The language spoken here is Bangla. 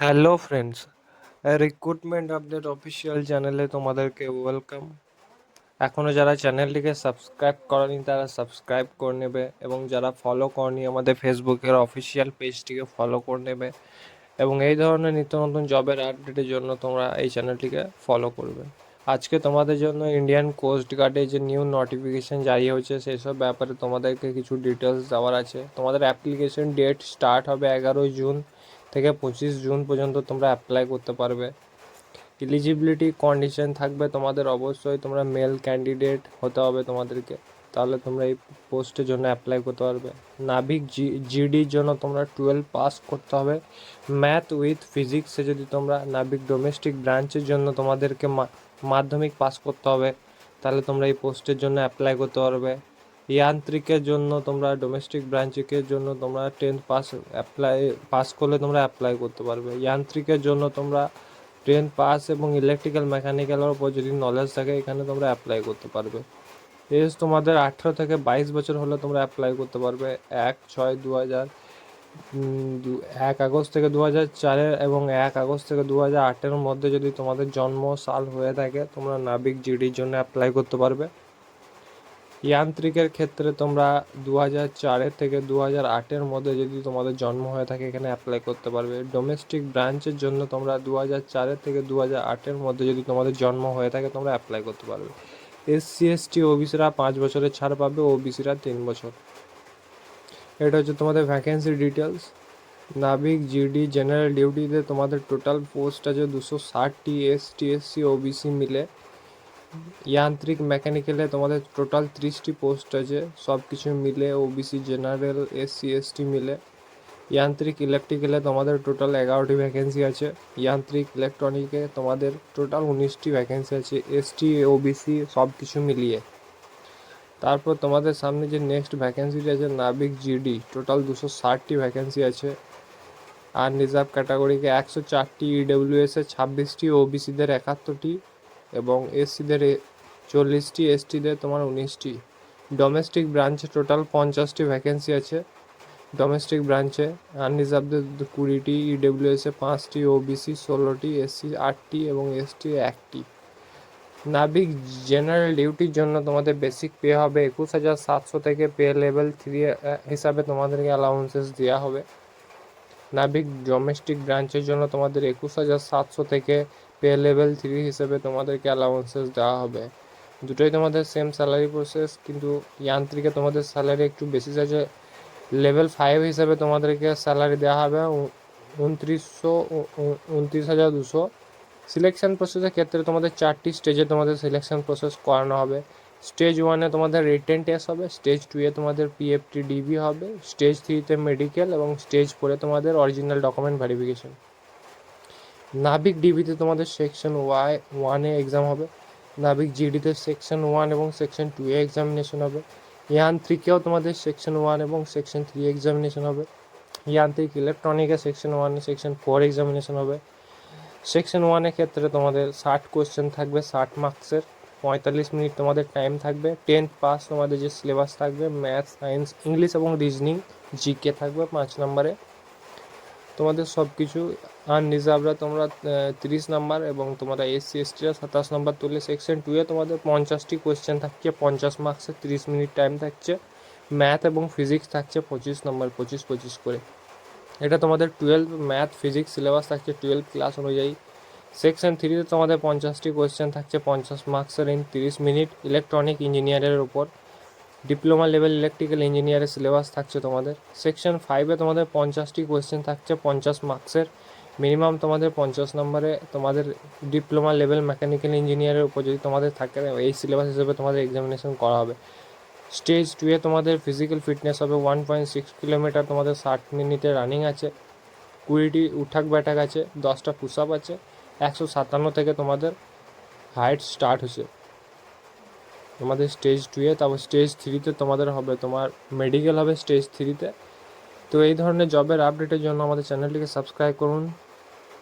Hello friends recruitment update official চ্যানেলে তোমাদেরকে ওয়েলকাম এখনও যারা চ্যানেলটিকে সাবস্ক্রাইব করেনি, তারা সাবস্ক্রাইব করে নেবে এবং যারা ফলো করনি আমাদের ফেসবুকের অফিসিয়াল পেজটিকে ফলো করে নেবে এবং এই ধরনের নিত্য নতুন জবের আপডেটের জন্য তোমরা এই চ্যানেলটিকে ফলো করবে। আজকে তোমাদের জন্য ইন্ডিয়ান কোস্ট গার্ডে যে নিউ নোটিফিকেশন জারি হয়েছে, সেসব ব্যাপারে তোমাদেরকে কিছু ডিটেলস দেওয়ার আছে। তোমাদের অ্যাপ্লিকেশন ডেট স্টার্ট হবে এগারোই জুন থেকে পঁচিশ জুন পর্যন্ত তোমরা অ্যাপ্লাই করতে পারবে। এলিজিবিলিটি কন্ডিশন থাকবে তোমাদের অবশ্যই, তোমরা মেল ক্যান্ডিডেট হতে হবে তোমাদেরকে। তাহলে তোমরা এই পোস্টের জন্য অ্যাপ্লাই করতে পারবে। নাভিক জি জিডির জন্য তোমরা টুয়েলভ পাস করতে হবে। ম্যাথ উইথ ফিজিক্সে যদি তোমরা নাভিক ডোমেস্টিক ব্রাঞ্চের জন্য তোমাদেরকে মাধ্যমিক পাস করতে হবে, তাহলে তোমরা এই পোস্টের জন্য অ্যাপ্লাই করতে পারবে। যান্ত্রিকের জন্য তোমরা ডোমেস্টিক ব্রাঞ্চিকের জন্য তোমরা টেন্থ পাস অ্যাপ্লাই পাস করলে তোমরা অ্যাপ্লাই করতে পারবে। যান্ত্রিকের জন্য তোমরা টেন্থ পাস এবং ইলেকট্রিক্যাল মেকানিক্যালের উপর যদি নলেজ থাকে, এখানে তোমরা অ্যাপ্লাই করতে পারবে। এজ তোমাদের আঠেরো থেকে বাইশ বছর হলে তোমরা অ্যাপ্লাই করতে পারবে। এক, ছয়, দু হাজার এক আগস্ট থেকে দু হাজার চারের এবং এক আগস্ট থেকে দু হাজার আটের মধ্যে যদি তোমাদের জন্ম সাল হয়ে থাকে, তোমরা নাবিক জিডির জন্য অ্যাপ্লাই করতে পারবে। যান্ত্রিকের ক্ষেত্রে তোমরা দু হাজার চারের থেকে দু হাজার আটের মধ্যে যদি তোমাদের জন্ম হয়ে থাকে, এখানে অ্যাপ্লাই করতে পারবে। ডোমেস্টিক ব্রাঞ্চের জন্য তোমরা দু হাজার চারের থেকে দু হাজার আটের মধ্যে যদি তোমাদের জন্ম হয়ে থাকে, তোমরা অ্যাপ্লাই করতে পারবে। এসসি এসটি ওবিসিরা পাঁচ বছরের ছাড় পাবে ওবিসিরা তিন বছর। এটা হচ্ছে তোমাদের ভ্যাকেন্সি ডিটেলস নাবিক জিডি জেনারেল ডিউটিতে তোমাদের টোটাল পোস্ট আছে দুশো ষাটটি এস টি এসসি ওবিসি মিলে। যান্ত্রিক মেকানিক্যালে তোমাদের টোটাল ত্রিশটি পোস্ট আছে সব কিছু মিলে ওবিসি জেনারেল এসসি এসটি মিলে। যান্ত্রিক ইলেকট্রিক্যালে তোমাদের টোটাল এগারোটি ভ্যাকেন্সি আছে। যান্ত্রিক ইলেকট্রনিকে তোমাদের টোটাল উনিশটি ভ্যাকেন্সি আছে এসটি ওবিসি সব কিছু মিলিয়ে। তারপর তোমাদের সামনে যে নেক্সট ভ্যাকেন্সিটি আছে, নাবিক জিডি টোটাল দুশো ষাটটি ভ্যাকেন্সি আছে। আর রিজার্ভ ক্যাটাগরিকে একশো চারটি ইডব্লিউএস এ, ছাব্বিশটি ওবিসিদের একাত্তরটি। এবং এসসিদের চল্লিশটি, এসটিদের তোমার উনিশটি। ডোমেস্টিক ব্রাঞ্চে টোটাল পঞ্চাশটি ভ্যাকেন্সি আছে। ডোমেস্টিক ব্রাঞ্চে আনরিজার্ভদের কুড়িটি ইডব্লিউএস এ পাঁচটি ওবিসি ষোলোটি এসসি আটটি এবং এসটি একটি। নাবিক জেনারেল ডিউটির জন্য তোমাদের বেসিক পে হবে একুশ হাজার সাতশো থেকে পে লেভেল থ্রি হিসাবে তোমাদেরকে অ্যালাউন্সেস দেওয়া হবে। নাবিক ডোমেস্টিক ব্রাঞ্চের জন্য তোমাদের একুশ হাজার সাতশো থেকে পে লেভেল থ্রি হিসেবে তোমাদেরকে অ্যালাউন্সেস দেওয়া হবে। দুটোই তোমাদের সেম স্যালারি প্রসেস কিন্তু যান্ত্রিকে তোমাদের স্যালারি একটু বেশি আছে লেভেল ফাইভ হিসেবে তোমাদেরকে স্যালারি দেওয়া হবে। উনত্রিশশো উনত্রিশ হাজার দুশো। সিলেকশন প্রসেসের ক্ষেত্রে তোমাদের চারটি স্টেজে তোমাদের সিলেকশন প্রসেস করানো হবে। স্টেজ ওয়ানে তোমাদের রিটেন টেস্ট হবে স্টেজ টু এ তোমাদের পিএফটি ডিবি হবে স্টেজ থ্রিতে মেডিকেল এবং স্টেজ ফোরে তোমাদের অরিজিনাল ডকুমেন্ট ভেরিফিকেশন নাবিক ডিবিতে তোমাদের সেকশন ওয়াই ওয়ানে এক্সাম হবে। নাবিক জিডিতে সেকশন ওয়ান এবং সেকশন টু এ এক্সামিনেশন হবে। যান্ত্রিকেও তোমাদের সেকশন ওয়ান এবং সেকশন থ্রি এক্সামিনেশন হবে। যান্ত্রিক ইলেকট্রনিকে section one section four examination হবে। সেকশন ওয়ানের ক্ষেত্রে তোমাদের ষাট কোয়েশ্চেন থাকবে, ষাট মার্কসের পঁয়তাল্লিশ মিনিট তোমাদের টাইম থাকবে। টেন্থ পাস তোমাদের যে সিলেবাস থাকবে ম্যাথ সায়েন্স ইংলিশ এবং রিজনিং জিকে থাকবে পাঁচ নম্বরে। তোমাদের সব কিছু আনরিজার্ভরা তোমরা তিরিশ নাম্বার এবং তোমরা এসসি এসটিরা সাতাশ নাম্বার তুললে সেকশন টুয়ে তোমাদের পঞ্চাশটি কোয়েশ্চেন থাকছে, পঞ্চাশ মার্কসের তিরিশ মিনিট টাইম থাকছে ম্যাথ এবং ফিজিক্স থাকছে পঁচিশ নম্বর পঁচিশ পঁচিশ করে। এটা তোমাদের টুয়েলভ ম্যাথ ফিজিক্স সিলেবাস থাকছে টুয়েলভ ক্লাস অনুযায়ী। সেকশন থ্রিতে তোমাদের পঞ্চাশটি কোয়েশ্চেন থাকছে, পঞ্চাশ মার্কসের ইন তিরিশ মিনিট ইলেকট্রনিক ইঞ্জিনিয়ারের উপর। ডিপ্লোমা লেভেল ইলেকট্রিক্যাল ইঞ্জিনিয়ারের সিলেবাস থাকছে তোমাদের। সেকশন ফাইভে তোমাদের পঞ্চাশটি কোয়েশ্চেন থাকছে, পঞ্চাশ মার্কসের। মিনিমাম তোমাদের পঞ্চাশ নম্বরে তোমাদের ডিপ্লোমা লেভেল মেকানিক্যাল ইঞ্জিনিয়ারের উপর যদি তোমাদের থাকে, এই সিলেবাস হিসেবে তোমাদের এক্সামিনেশন করা হবে। স্টেজ টুয়ে তোমাদের ফিজিক্যাল ফিটনেস হবে ওয়ান পয়েন্ট সিক্স কিলোমিটার তোমাদের ষাট মিনিটে রানিং আছে। কুড়িটি উঠাক ব্যাটাক আছে, দশটা পুশ আপ আছে। একশো সাতান্ন থেকে তোমাদের হাইট স্টার্ট হচ্ছে। তোমাদের স্টেজ টুয়ে তারপর স্টেজ থ্রিতে তোমাদের হবে, তোমার মেডিকেল হবে স্টেজ থ্রিতে তো। এই ধরনের জবের আপডেটের জন্য আমাদের চ্যানেলটিকে সাবস্ক্রাইব করুন।